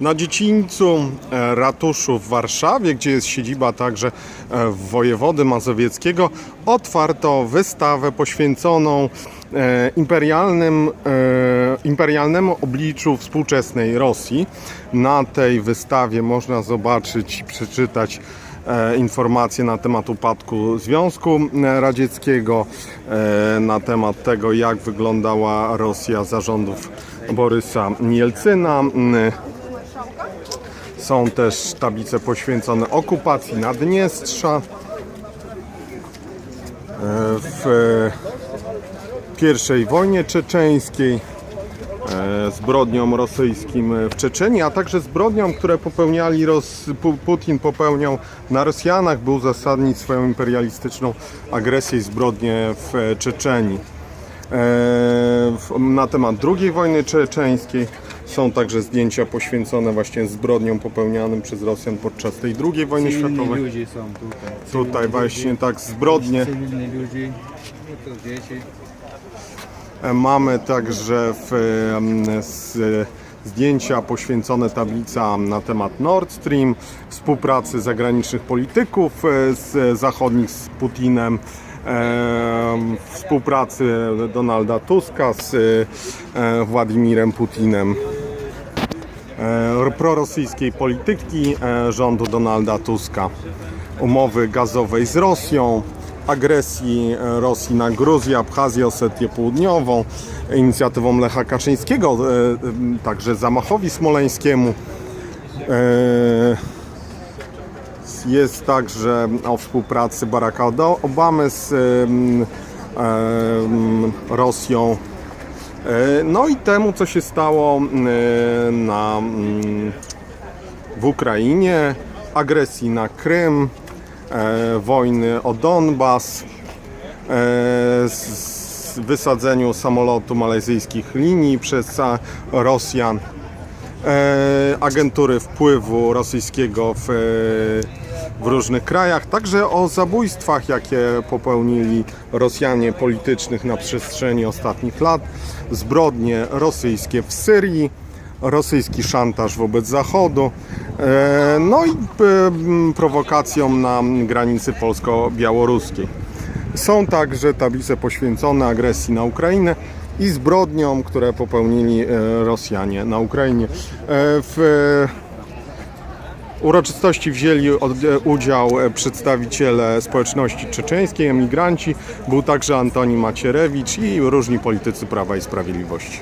Na dziedzińcu e, ratuszu w Warszawie, gdzie jest siedziba także e, wojewody mazowieckiego, otwarto wystawę poświęconą e, imperialnym, imperialnemu obliczu współczesnej Rosji. Na tej wystawie można zobaczyć i przeczytać informacje na temat upadku Związku Radzieckiego, na temat tego, jak wyglądała Rosja zarządów Borysa Mielcyna. Są też tablice poświęcone okupacji Naddniestrza. E, W pierwszej wojnie czeczeńskiej, e, zbrodniom rosyjskim w Czeczeni, a także zbrodniom, które popełniali Ros Pu- Putin popełniał na Rosjanach, by uzasadnić swoją imperialistyczną agresję i zbrodnie w Czeczeni. E, Na temat II wojny czeczeńskiej są także zdjęcia poświęcone właśnie zbrodniom popełnianym przez Rosjan podczas tej II wojny Cywilni światowej. ludzie są tutaj. Tutaj Cywilni właśnie ludzie, tak zbrodnie. Cywilni ludzie, no to dzieci. E, Mamy także w, em, s- zdjęcia poświęcone tablica na temat Nord Stream, współpracy zagranicznych polityków e, z zachodnich z Putinem, em, współpracy Donalda Tuska z e, Władimirem Putinem. E, prorosyjskiej polityki e, rządu Donalda Tuska, umowy gazowej z Rosją, agresji e, Rosji na Gruzję, Abchazję, Osetię Południową, inicjatywą Lecha Kaczyńskiego, także zamachowi smoleńskiemu. Jest także o współpracy Baracka Obamy z Rosją. E, No i temu, co się stało e, na, mm, w Ukrainie, agresji na Krym, e, wojny o Donbas, wysadzeniu samolotu malezyjskich linii przez Rosjan, agentury wpływu rosyjskiego w, w różnych krajach, także o zabójstwach, jakie popełnili Rosjanie politycznych na przestrzeni ostatnich lat, zbrodnie rosyjskie w Syrii, rosyjski szantaż wobec Zachodu, e, no i e, prowokacją na granicy polsko-białoruskiej. Są także tablice poświęcone agresji na Ukrainę i zbrodniom, które popełnili e, Rosjanie na Ukrainie. W uroczystości wzięli e, udział e, przedstawiciele społeczności czeczeńskiej, emigranci, był także Antoni Macierewicz i różni politycy Prawa i Sprawiedliwości.